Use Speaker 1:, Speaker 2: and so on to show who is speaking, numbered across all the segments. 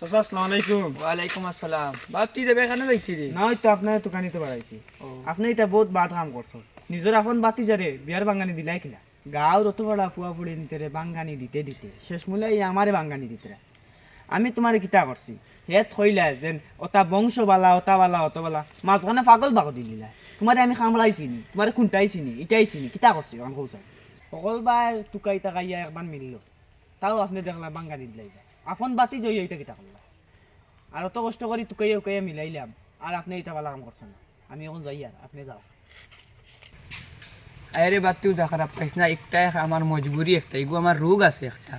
Speaker 1: চাচা
Speaker 2: ওয়ালাইকুম আসসালাম। বাপ তুই যাবে এখানে যাইছি রে।
Speaker 1: না তো আপনার দোকানিতে বাড়াইছি। আপনি এটা বহুত বাদ কাম করছ। নিজের এখন বাতি যারে বিয়ার বাঙ্গানি দিলাই কিনা। গাঁর অত বড় ফুয়া ফুড়ি নিতে রে বাঙ্গানি দিতে দিতে। শেষ মূলে এই আমারে বাঙ্গানি দিতে রে। আমি তোমার কিতা করছি হে থইলা যেন বংশ বালা অতা বালা অত বালা মাঝখানে পাগল বাগো দি দিলা। তোমারে আমি কামড়াইছি নি তোমারে খুন্টাইছি নি ইটাইছি নি কিতা করছি এখন কৌচাই সকল বা টুকাই টাকাইয়া একবার মিলল, তাও আপনি দেখলা বাঙ্গানি দিলাই আপন বাতি জয়ী হইতে কিতা করলা আর অত কষ্ট করি টুকাইয়া উকাইয়া মিলাইলাম আর আপনি এটা বালা কাম করছেন না। আমি এখন যাই আর আপনি যাও
Speaker 2: আরে যা খারাপ পাইস না, একটাই আমার মজবুরি একটা এগু আমার রোগ আছে একটা।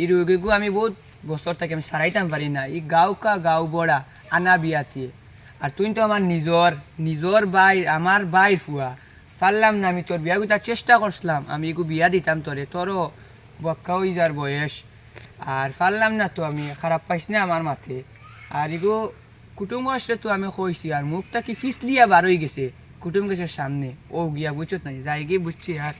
Speaker 2: এই রোগ এগু আমি বহুত বছর থেকে আমি সারাইতাম পারি না। এই গাঁও কা গাঁও বড়া আনা বিয়াতিয়ে আর তুই তো আমার নিজর নিজর বাই আমার বাই ফুয়া। পারলাম না, আমি তোর বিয়া গুতার চেষ্টা করছিলাম। আমি এগু বিয়া দিতাম তোরে, তোরও বক্কা হয়ে যার বয়স। আর পারলাম না তো, আমি খারাপ পাইস না আমার মাথে। আর এগু কুটুম্ব আসলে তো আমি কইছি, আর মুখটা কি ফিসলিয়া বার হয়ে গেছে কুটুম গেছে সামনে। ও গিয়া বুঝছত না যাই গিয়ে বুঝছি আর।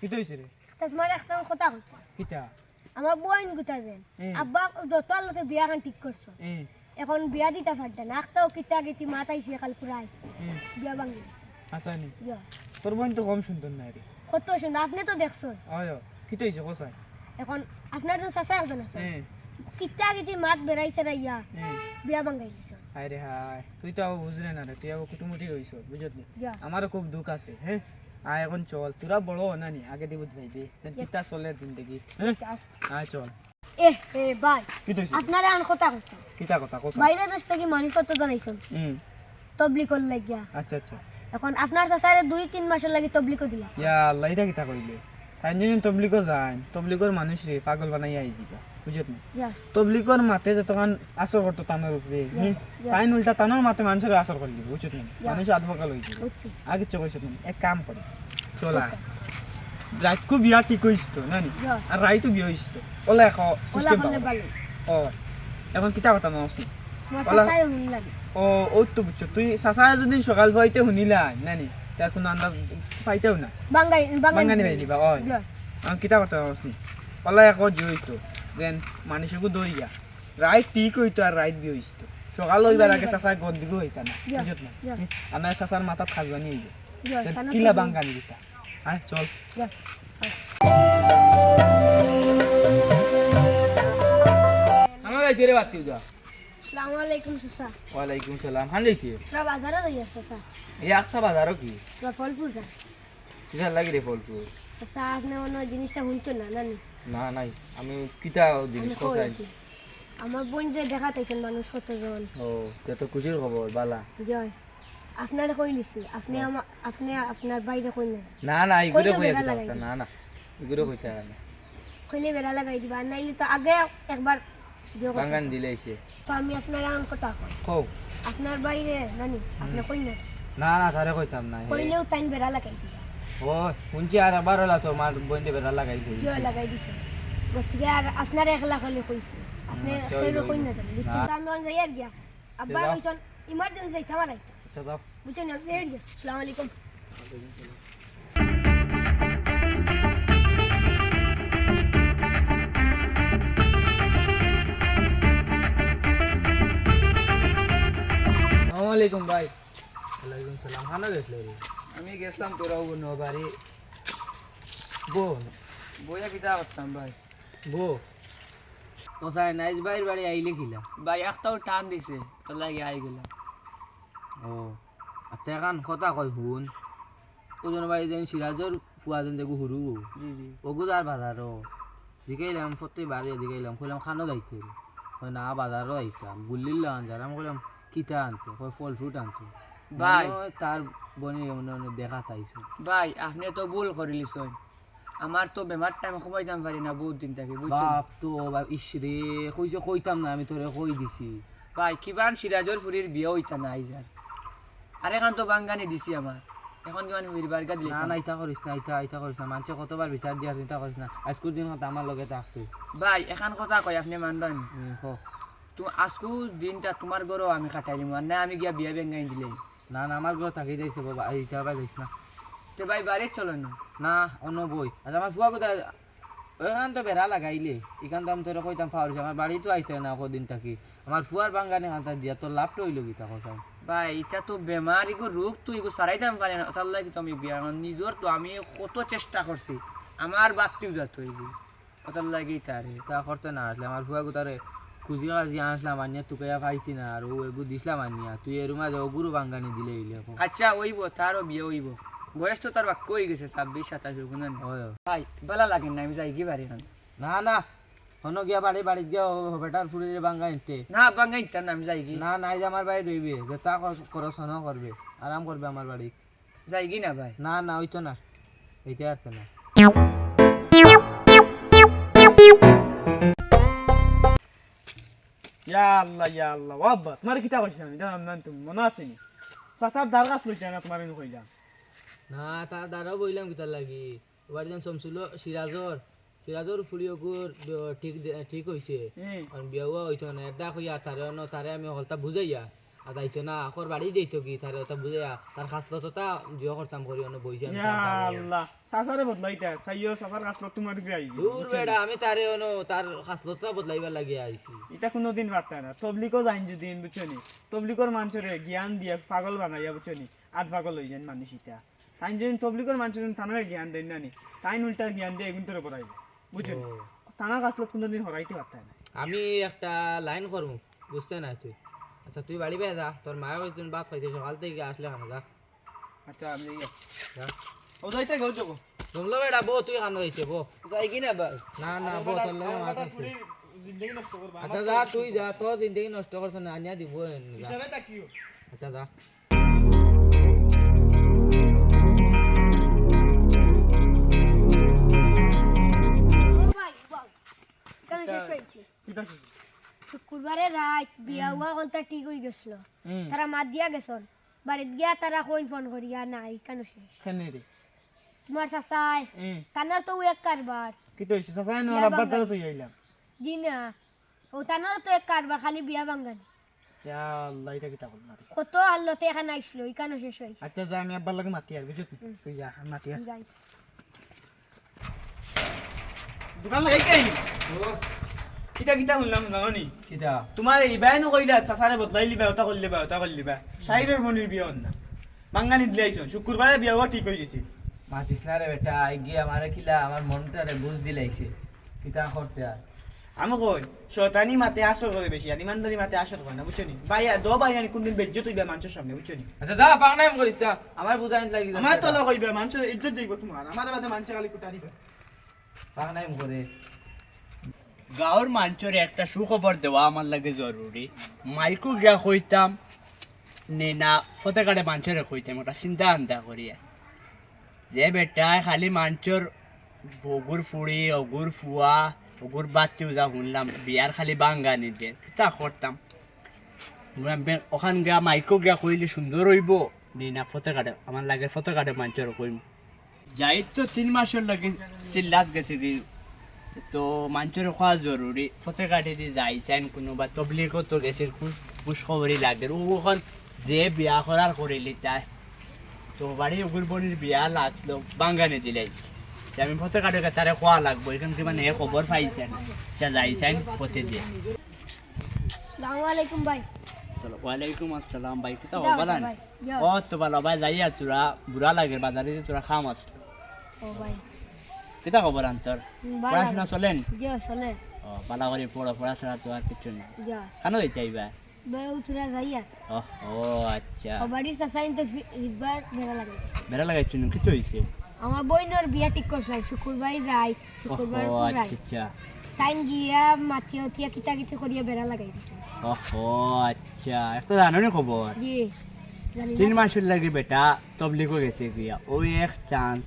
Speaker 1: কিতা হয়েছে রে?
Speaker 3: তা তোমার একটা কথা কইতা।
Speaker 1: কিতা?
Speaker 3: আমার বোন গুতা দেন আব্বা যত আলোতে বিয়া খান ঠিক করছ। এখন বিয়া দিতে পারতে না। একটাও কিতা গেতি মাতাইছে কাল পুরাই। বিয়া ভাঙি
Speaker 1: হাসানি তোর বোন তো কম সুন্দর নাই রে।
Speaker 3: কত সুন্দর আপনি তো দেখছ
Speaker 1: অয় কিতা হয়েছে কোসাই
Speaker 3: এখন আপনার তো চাচা একজন আছে। কিতা গেতি মাত বেড়াইছে না ইয়া। বিয়া ভাঙাই দিছ।
Speaker 1: হায় তুই তো আবার বুঝলে না রে তুই আবার কুটুমুটি নি
Speaker 3: যা।
Speaker 1: আমারও খুব দুঃখ আছে হ্যাঁ আয় এখন চল তোরা বড় না নি আগে দিয়ে বুঝবাই দে কিতা চলে জিন্দগি হ্যাঁ আয় চল
Speaker 3: এ এ ভাই
Speaker 1: কিতা
Speaker 3: আন কথা কইতা
Speaker 1: কিতা কথা কোসাই
Speaker 3: বাইরে দেশ থেকে মানুষ কত জানাইছেন
Speaker 1: হুম
Speaker 3: তবলিকর লাগিয়া
Speaker 1: আচ্ছা আচ্ছা
Speaker 3: এখন আপনার চাচারে দুই তিন মাসের লাগি তবলিকও দিলা
Speaker 1: ইয়া আল্লাহ এটা কিতা কইলে তাই যদি তবলিগো যায় তবলিগর মানুষ রে পাগল বানাই আই দিবা বুঝত নি? তবলিগর মাতে যতক্ষণ আসর করতো তানোর উপরে তাই উল্টা তানোর মাতে মানুষের আসর করে দিব বুঝত নি? মানুষ আধপাকাল হয়ে যাব
Speaker 3: বুঝছি
Speaker 1: আগে চো কইছত নি? এক কাম করে চলা। রাতকু বিয়া ঠিক হইছ তো
Speaker 3: যা
Speaker 1: আর রাইতো বিয়া হইছ তো ওলা এখ সিস্টেম ও এখন কিতা কথা না আসি
Speaker 3: চাচাই
Speaker 1: ও তো বুঝছ তুই সাসা যদি সকাল পাইতে শুনিলা নানি তার কোনো আন্দাজ পাইতেও না ভাই দিবা ওই আমি কিতা কথা বলছি ওলা এক জড়িত দেন মানুষকে দইয়া। রাইট ঠিক হইতো আর রাইট বি হইতো সকাল হইবার আগে চাচা গন্দিগো হইতা না বুঝত না? আমার খাজবানি হইবে।
Speaker 3: যা
Speaker 1: কিলা বাঙ্গানি দিতা আয় চল।
Speaker 2: আমার যাইতে রে বাতি যা
Speaker 3: আসসালামু আলাইকুম চাচা।
Speaker 2: সালাম। হান যাইতে?
Speaker 3: তোরা বাজারে যাই চাচা?
Speaker 2: এই একটা বাজারও কি?
Speaker 3: তোরা ফলপুর যা
Speaker 2: কিসার লাগি রে ফলফুল?
Speaker 3: চাচা আপনি মনে হয় জিনিসটা শুনছো না নানি?
Speaker 2: না নাই। আমি কিতা জিনিস কোথায়
Speaker 3: আমার বোন যে দেখা তাইছেন মানুষ কতজন
Speaker 2: ও তে তো খুশির খবর বালা।
Speaker 3: জয়। আপনার কই লিছি আপনি আমার আপনি আপনার বাইরে কই না
Speaker 2: না না ইগুরে
Speaker 3: লাগাই
Speaker 2: না না ইগুরে কইতা না।
Speaker 3: কইলে বেড়া লাগাই দিবা নাইলে তো আগে একবার।
Speaker 2: বাঙ্গান দিলে
Speaker 3: তো আমি আপনার এমন কথা কই?
Speaker 2: কও।
Speaker 3: আপনার বাইরে নানি আপনি কই না
Speaker 2: না না তারে কইতাম না
Speaker 3: কইলেও তাইন বেড়া লাগাই দিবা।
Speaker 2: ও শুনছি আর আবার হলা তো মার বইন্ডে বেড়া লাগাইছে।
Speaker 3: জয় লাগাই দিছে গতিকে আর আপনার একলা কইলে কইছে। আপনি
Speaker 2: আচ্ছা,
Speaker 3: কই না জানি বুঝছেন আমি অন যাই আর গিয়া। আব্বা। কইছেন ইমার্জেন্সি যাইতে আমার আইতে
Speaker 2: আচ্ছা দাও।
Speaker 3: বুঝছেন আপনি আর গিয়া আসসালামু আলাইকুম।
Speaker 2: আসসালামু আলাইকুম ভাই। ওয়ালাইকুম সালাম। হানা গেছিল রে। আমি গেছিলাম তোরা বোন বাড়ি বো। বইয়া কিতা করতাম ভাই। বো। কোথায় নাইজ ভাইয়ের বাড়ি আইলে কিলা ভাই একটাও টান দিছে তোর লাগে আই গেলাম। ও আচ্ছা এখন কথা কয় শুন। ওজন বাড়ি যেন সিরাজর ফুয়া যেন দেখো হুরু জি জি। ওগুলো আর বাজারও দিকাইলাম ফতে বাড়ি দিকাইলাম কইলাম খানো যাইতে কই না বাজারও আইতাম। গুল্লিল্লা আনজার আমি কইলাম কিতা আনতো কই ফল ফ্রুট আনতো।
Speaker 4: ভাই।
Speaker 2: মনে তার বনি মনে দেখা তাইছো
Speaker 4: ভাই আপনি তো ভুল করিলিস আমার তো বেমার টাইম সময়তাম পারি না বহুত দিন থাকি
Speaker 2: বাপ তো বাপ ইস রে কইছে কইতাম না আমি তোরে কই দিছি।
Speaker 4: ভাই কিমান সিরাজর ফুরির বিয়ে হইতা না আইজার আর এখন তো বাঙ্গানি দিছি আমার এখন কিমান মিরবার গাদ
Speaker 2: না না ইতা করিস না ইতা ইতা করিস না মানুষে কতবার বিচার দিয়া চিন্তা করিস না। আজকের দিন কথা আমার লগে থাকতো
Speaker 4: ভাই এখন কথা কই আপনি মানবেন?
Speaker 2: হুম, ক।
Speaker 4: তুমি আজকু দিনটা তোমার ঘরও আমি কাটাই দিব আর না আমি গিয়া বিয়া বেঙ্গাই দিলে
Speaker 2: না না আমার ঘর থাকি যাইছে বাবা এই যাবা যাইস না।
Speaker 4: তো ভাই বাড়ি চলো না?
Speaker 2: না অন্য বই আর আমার ফুয়া কোথায়? ওইখান তো বেড়া লাগাইলে এখান তো আমি তোরা কইতাম পাওয়ার আমার বাড়ি তো আইতে না কদিন থাকি। আমার ফুয়ার বাঙ্গানে খান্তা দিয়া তোর লাভটা হইল কি তা কথা
Speaker 4: ভাই এটা তো বেমার ইগো রোগ তো ইগো সারাই দাম পারে না। তার লাগে তো আমি বিয়া নিজের তো আমি কত চেষ্টা করছি আমার বাড়তিও যাত হইবি। ওটার লাগে তারে
Speaker 2: তা করতে না আসলে আমার ফুয়া কোথারে খুঁজি কাজি আসলাম আনিয়া তুকে পাইছি না আর ও এগু দিছিলাম আনিয়া তুই এর মাঝে ওগুরু বাঙ্গানি দিলে ইলে
Speaker 4: আচ্ছা ওইব তারও বিয়ে হইব বয়স তো তার বাক্য হয়ে গেছে ছাব্বিশ সাতাশ
Speaker 2: ওই
Speaker 4: ভাই বেলা লাগে না আমি যাই কি পারি না
Speaker 2: না না হন গিয়া বাড়ি বাড়ি গিয়া বেটার ফুড়ির বাঙ্গা নিতে
Speaker 4: না বাঙ্গাই না আমি যাই কি
Speaker 2: না নাই আমার বাড়ি রইবে যে তা খরচ হন করবে আরাম করবে আমার বাড়ি
Speaker 4: যাই কি না ভাই
Speaker 2: না না ওইতো না এইটা আর তো না
Speaker 1: ইয়া আল্লাহ ইয়া আল্লাহ ওয়াব্বা তোমার কিতা কইছি আমি জানাম না তুমি মনে আছে নি চাচার দার গাছ লইতে না তোমার আমি কইলাম
Speaker 2: না তার দ্বারাও বইলাম কিতার লাগি এবার যেন চমছিল সিরাজর সিরাজর ওগুর ঠিক ঠিক হইছে বিয়াও হইতো না একটা কইয়া তারে তারে আমি হলতা বুঝাইয়া আর তাইতো না আকর বাড়ি দিত কি? তারে ওটা বুঝাইয়া তার খাসলত তা জিও করতাম করি অন্য বইছে আমি
Speaker 1: ইয়া আল্লাহ চাচারে বদলাইতা চাইও চাচার গাছ লোক তোমার ফিরে আইছি
Speaker 2: দূর বেড়া আমি তারে অন্য তার খাসলত বদলাইবার লাগিয়া আইছি।
Speaker 1: এটা কোনোদিন পারতা না তবলিকও যাইন যদি বুঝছ নি তবলিকর মানুষরে জ্ঞান দিয়ে পাগল বানাইয়া বুঝছ নি আট পাগল হয়ে যান মানুষ ইটা। তাই যদি তবলিকর মানুষের থানারে জ্ঞান দেন না নি তাই উল্টা জ্ঞান দিয়ে এগুন তোরে পড়াইবে বুঝছ নি
Speaker 2: ও।
Speaker 1: থানার লোক কোনোদিন হরাইতে পারতা না
Speaker 2: আমি একটা লাইন করব বুঝতে না তুই? আচ্ছা তুই বাড়ি পেয়ে যা তোর মায়ের ওই বাপ খাইতে সকাল থেকে আসলে খানা যা
Speaker 1: আচ্ছা আমি যাই
Speaker 2: যা
Speaker 1: ও যাইতে গেও যাব
Speaker 2: জমলো বেড়া বো তুই খানো হইতে বো
Speaker 4: যাই কি না ভাই
Speaker 2: না না বো তোর লগে মাছ আছে
Speaker 1: জিন্দগি নষ্ট করবা
Speaker 2: আচ্ছা যা তুই যা তোর জিন্দগি নষ্ট করছ না আনিয়া দিব যা।
Speaker 1: হিসাবে তাকিও
Speaker 2: আচ্ছা যা
Speaker 3: ও ভাই বাউ কেন শেষ হয়েছে
Speaker 1: কিতা ছিল?
Speaker 3: শুক্রবারে রাত বিয়া হওয়া কথা ঠিক হয়ে গেছিল। তারা মাত দিয়া গেছন বাড়িত গিয়া তারা কইন ফোন করিয়া নাই কেন শেষ।
Speaker 1: রে
Speaker 3: তোমার চাচাই
Speaker 1: হুম
Speaker 3: তানার তো এক কারবার
Speaker 1: কি তো হইছে চাচা না
Speaker 3: বাঙ্গালি।
Speaker 1: দ্বারা তুই আইলাম
Speaker 3: জি না। ও তানার তো এক কারবার খালি বিয়া বাঙ্গানি
Speaker 1: ইয়া আল্লাহ এটা কিতা করব না রে।
Speaker 3: কত আল্লতে এখানে আইসলো কেন শেষ হয়েছে
Speaker 1: আচ্ছা যা আমি আব্বার লাগে মাতি আর বুঝছ তুই যা আমি মাতি আর
Speaker 3: যাই।
Speaker 1: দোকান লাগাই কে আইনি কিতা কিতা শুনলাম জানো
Speaker 2: কিটা
Speaker 1: তোমার এই বাই নকইলা চাচারে বদলাই লিবা ওটা করলি বা ওটা করলি বা শাহিরের মনির বিয়া না। বাঙ্গানি দিলাইছ শুক্রবারে বিয়া হওয়া ঠিক হয়ে গেছে
Speaker 2: মাতিস না রে বেটা গিয়ে আমারে কিলা আমার মনটা রে বুঝ দিলাইছে কিটা করতে আর
Speaker 1: আমি কই শয়তানি মাতে আসর করে বেশি আর ইমানদারি মাতে আসর করে না বুঝছ নি? ভাই দো ভাই আনি কোনদিন বেজ্জত হইবা মানুষের সামনে বুঝছ নি?
Speaker 2: আচ্ছা যা পাকনাম করিস যা। আমার বুঝাইন লাগি
Speaker 1: আমার তো লগ হইবা মানুষের ইজ্জত যাইব তোমার আমার বাদে মানুষের খালি কুটা দিবে।
Speaker 2: পাকনাম করে
Speaker 5: গাঁৱৰ মানুহৰে একটা সুখবৰ দেৱা আমাৰ লাগে জৰুৰী। মাইকো গিয়া কইতাম নে না ফটেকাৰে মানুহৰে কইতাম, এটা চিন্তা আন্দা কৰিয়া। যে বেটাই খালি মানুহৰ বগুৰ ফুৰি, অগুৰ ফুৱা, অগুৰ বাতিও যা শুনলাম, বিয়াৰ খালি বাংগা নিদিয়ে তা করতাম ওখান গিয়া মাইকো গিয়া কইলে সুন্দর হইব নে না ফটেকাৰে আমার লাগে ফটেকাৰে মানুহৰ কইম। যাই তো তিন মাসের লাগে চিল্লাত গেছে তো মানুষের খাওয়া জরুরি ফতে কাটি দিয়ে যাইছেন কোনোবা তবলিগও তো গেছে খুশ খবরই লাগে ওখান যে বিয়া করার করিলি তাই। তো বাড়ি ওগুর বনির বিয়া লাগল বাঙ্গানে দিলাইছে তা আমি ফতে কাটি তারে খোয়া লাগবো এখান কি মানে খবর পাইছেন তা যাইছেন ফতে দিয়ে
Speaker 3: আলাইকুম ভাই
Speaker 5: ওয়ালাইকুম আসসালাম ভাই কিতা
Speaker 3: যাও,
Speaker 5: বলা। ও তো ভালো ভাই যাইয়া তোরা বুড়া লাগে বাজারে যে তোরা খাম আছে।
Speaker 3: ও ভাই।
Speaker 5: কিতা খবর আন্তর পড়াশোনা চলেন?
Speaker 3: চলে।
Speaker 5: ও পালা করে পড়ো পড়াশোনা তো আর কিছু
Speaker 3: যা
Speaker 5: কেন আইবা ও আচ্ছা।
Speaker 3: বাড়ির চাচাইন তো ইবার বেড়া লাগে
Speaker 5: বেড়া লাগাইছো কিছু হয়েছে
Speaker 3: আমার বইনর বিয়া ঠিক করছিলাম শুক্রবার রাত
Speaker 5: ও
Speaker 3: শুক্রবার
Speaker 5: আচ্ছা আচ্ছা।
Speaker 3: টাইম গিয়া উঠিয়া কিতা কিতা করিয়া বেড়া লাগাই দিছে।
Speaker 5: ও আচ্ছা। একটা জানো নি খবর
Speaker 3: জি
Speaker 5: তিন
Speaker 3: না
Speaker 5: মাসের লাগে বেটা তবলিগো গেছে গিয়া। ওই এক চান্স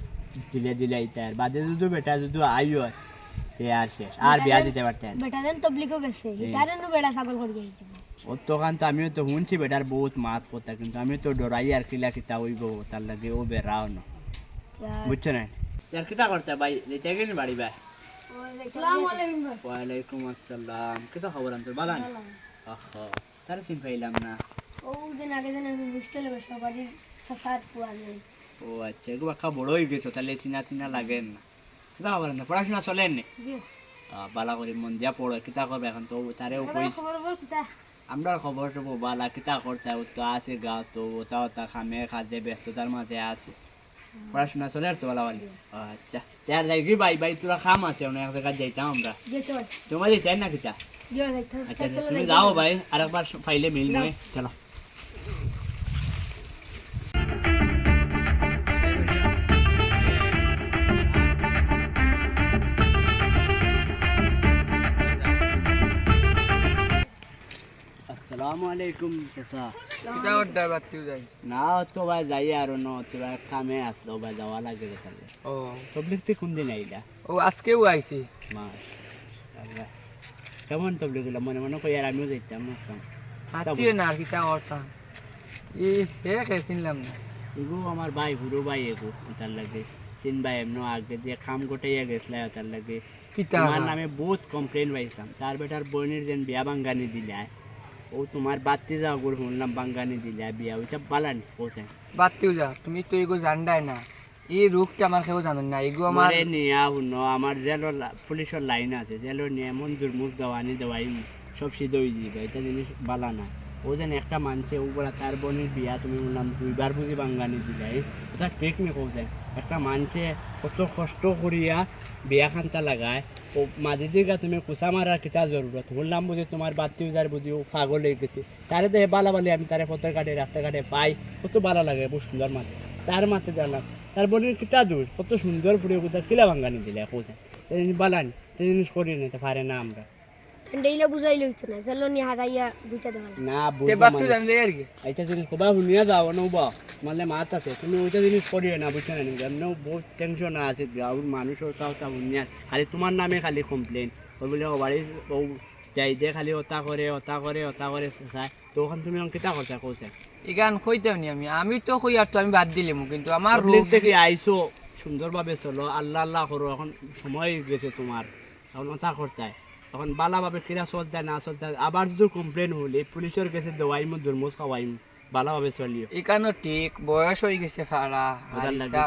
Speaker 5: দিলে দিলে ইতার বাদে যদি বেটা যদি আইও তে আর শেষ আর বিয়া দিতে পারতেন
Speaker 3: বেটা দেন তবলিকও গেছে তারে নু বেড়া ছাগল করিয়া দিছে
Speaker 5: ও তখন তো আমিও তো শুনছি বেটার বহুত মাত কথা কিন্তু আমি তো ডরাই আর কিলা কিতা হইব তার লাগে ও বেড়াও না বুঝছ না আর কিতা করতে ভাই দিতে গেলি বাড়ি ভাই
Speaker 3: আসসালামু আলাইকুম ভাই
Speaker 5: ওয়ালাইকুম আসসালাম কিতা খবর আনতো বালান আহা তার চিন পাইলাম না
Speaker 3: ও দিন আগে দিন আমি হোস্টেলে বসে বাড়ির সাসার পুয়া নেই
Speaker 5: ও আচ্ছা এগুলো বাক্কা বড় হয়ে গেছো তাহলে চিনা চিনা লাগেন না। কিতা খবর না পড়াশোনা চলেন নি? বালা করে মন দিয়া পড়ো কিতা করবে এখন তো? তারেও কইস। আমরা খবর সব বালা কিতা করতে তো আছে গা তো ওটা ওটা খামে খাজে ব্যস্ততার মাঝে আছে। পড়াশোনা চলে আর তো বালা বালি আচ্ছা। তার লাগি ভাই ভাই তোরা খাম আছে অনেক জায়গায় যাইতাম আমরা। তোমাদের চাই না কিতা? আচ্ছা আচ্ছা, তুমি যাও ভাই আরেকবার ফাইলে মিল নয় চলো। আলাইকুম চাচা।
Speaker 4: কিতা করতে বাতিও যাই
Speaker 5: না তো ভাই যাই আর ন তোরা কামে আসলো ভাই যাওয়া লাগে তাহলে
Speaker 4: ও
Speaker 5: তবলিক কোন দিন আইলা
Speaker 4: ও আজকেও আইছি
Speaker 5: মাশাআল্লাহ কেমন তবলিকগুলা? মনে মনে কই আর আমিও যাইতাম না
Speaker 4: হাতিও না আর কিতা করতাম ই হে কে চিনলাম না।
Speaker 5: এগো আমার ভাই হুড়ো ভাই এগো তার লাগে। চিন ভাই এমন আগে দিয়ে কাম গোটাইয়া গেছিল তার লাগে। তোমার নামে বহুত কমপ্লেন পাইছিলাম। তার বেটার বোনের যেন বিয়া বাঙ্গানি দিলে ও তোমার বাতি যাও গুড় শুনলাম বাঙ্গানি দিলে বিয়া ওইটা বালানি পৌঁছায়
Speaker 4: বাতিও যা তুমি তো এগো জানডাই না। এই রোগটা আমার কেউ জানেন না এগো আমার
Speaker 5: নিয়া শুনো আমার জেলের লা- পুলিশের লাইন আছে জেলের নিয়ে এমন দুর্মুখ দেওয়ানি দেওয়াই সব সিদ্ধ হয়ে যাবে এটা জিনিস বালা না। ও যেন একটা মানছে ও বলা তার বোনের বিয়া তুমি বললাম দুইবার বুঝি বাঙ্গানি দিলে ওটা ঠিক নি কৌছে একটা মানছে কত কষ্ট করিয়া বিয়া খান্তা লাগায়। ও মাঝে দিকে তুমি কুসা মারার কিতা জরুরত বললাম বুঝি তোমার বাতি উজার বুঝি পাগল হয়ে গেছে। তারে দেখে বালা বালি আমি তারে পথের ঘাটে রাস্তাঘাটে পাই কত ভালো লাগে বহু সুন্দর মাথা তার মাথে জানলাম তার বোনের কিতা দোষ কত সুন্দর ফুটে কোথা কিলা ভাঙ্গানি দিলে কোথায় সেই জিনিস বালানি সেই জিনিস করি নিতে পারে না আমরা।
Speaker 3: ডেইলে বুঝাই লইতো না জেলনি হারাইয়া দুইটা দেওয়া
Speaker 5: না
Speaker 4: তে
Speaker 5: বুঝব
Speaker 4: বাতিও। আর কি
Speaker 5: এইটা জিনিস কোবা শুনিয়া যাও না বা মানে মাত আছে তুমি ওইটা জিনিস করিও না বুঝছ না এমন বহুত টেনশন আছে গাঁর মানুষের কাউ তা শুনিয়া খালি তোমার নামে খালি কমপ্লেন ওই বলে ও বাড়ি ও যাই দে খালি করে করে করে চাই তখন তুমি কিতা করতে কৌছে
Speaker 4: এখান কইতাম নি আমি। আমি তো কই আর তো আমি বাদ দিলাম কিন্তু আমার রোগ
Speaker 5: থেকে আইসো সুন্দরভাবে চলো আল্লাহ আল্লাহ করো এখন সময় গেছে তোমার। এখন ওটা করতে এখন বালাভাবে কিরা চলতে না চলতে আবার যদি কমপ্লেন হলে পুলিশের কাছে দেওয়াইমো দুর্মুজ খাওয়াইমো ভালোভাবে চলিও।
Speaker 4: এখানো ঠিক বয়স হয়ে গেছে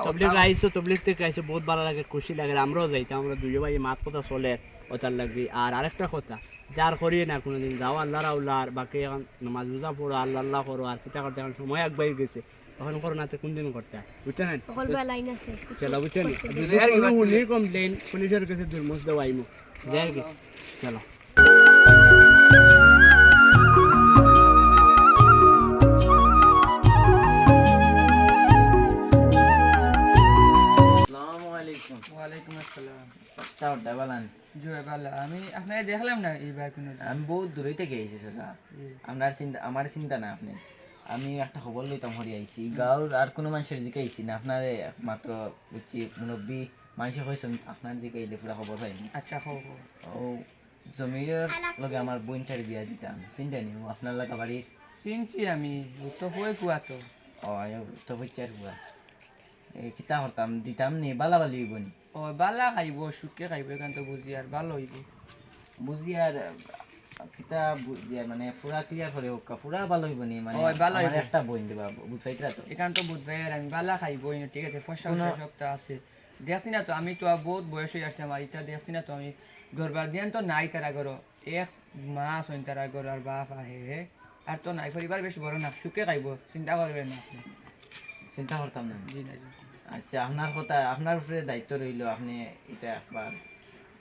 Speaker 5: তবলিগ আইসো তবলিগ থেকে আইসো বহুত ভালো লাগে খুশি লাগে আমরাও যাইতাম আমরা দুই ভাই মাত কথা চলে ওটার লাগবে। আর আরেকটা কথা যার করিয়ে না কোনোদিন যাও আল্লাহ রাউল্লাহ আর বাকি এখন নামাজ রোজা পড়ো আল্লাহ আল্লাহ করো আর কিতা করতে এখন সময় একবার গেছে। এখন করো না তো কোন দিন করতে? বুঝতে না
Speaker 3: সকল বেলা লাইন আছে।
Speaker 5: চলো বুঝতে নি
Speaker 4: বুঝে আর কি বাচ্চা?
Speaker 5: উনি কমপ্লেন পুলিশের কাছে দেওয়াইমো যাই চলো।
Speaker 4: আমি আপনাকে দেখলাম না
Speaker 6: আমি বহুত দূরে থেকে আপনার চিন্তা আমার চিন্তা না আপনি। আমি একটা খবর লইতাম হরি আইছি। গাঁর আর কোনো মানুষের দিকে আইছি না। আপনার মাত্র বুঝছি মুরব্বী। মানুষ হয়েছেন আপনার দিকে এলে পুরা খবর পাইনি
Speaker 4: আচ্ছা খবর।
Speaker 6: ও জমির লগে আমার বইনটার বিয়া দিতাম। চিন্তা নিও আপনার লাগা বাড়ির?
Speaker 4: চিনছি আমি তো হয়ে কুয়া তো।
Speaker 6: ও তো হইচার বুয়া এই কিতা করতাম? দিতাম নি বালা বালি হইব নি?
Speaker 4: ও বালা খাইব সুখে খাইব এখান তো বুঝি আর ভালো হইব।
Speaker 6: বুঝি আর কিতা আর মানে পুরা ক্লিয়ার করে হোক পুরা ভালো হইব নি মানে
Speaker 4: ওই ভালো হইব।
Speaker 6: একটা বইন দিবা তো।
Speaker 4: এখান তো আর আমি খাইব এই ঠিক আছে ফসা সপ্তাহ আছে। দেখছি না তো আমি তো বহুত বয়স হয়ে আসছে আমার এটা দেখছি না তো আমি ঘরবার দিয়ান তো নাই তারা ঘর এক মাস হইন তারা ঘর আর বাপ আর হে হে আর তো নাই পরিবার বেশ বড় না সুখে খাইব চিন্তা করবেন না আপনি।
Speaker 6: চিন্তা করতাম না।
Speaker 4: জি না
Speaker 6: আচ্ছা আপনার কথা আপনার উপরে দায়িত্ব রইল আপনি এটা একবার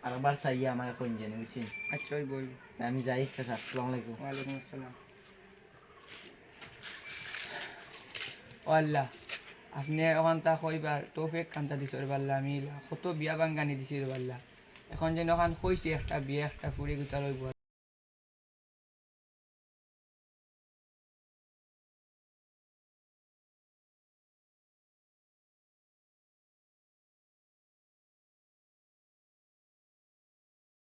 Speaker 6: আরেকবার চাইয়া আমার কোন জানি বুঝছেন?
Speaker 4: আচ্ছা ওই বই।
Speaker 6: আমি যাই আসসালামু আলাইকুম।
Speaker 4: ওয়ালাইকুম আসসালাম। ও আল্লাহ আপনি এখন তা কইবার তোফেক কান্তা দিছ পাল্লা আমি কত বিয়া বাঙ্গানি দিছি পাল্লা এখন যেন ওখান কইছি একটা বিয়া একটা ফুড়ি গুতা লইব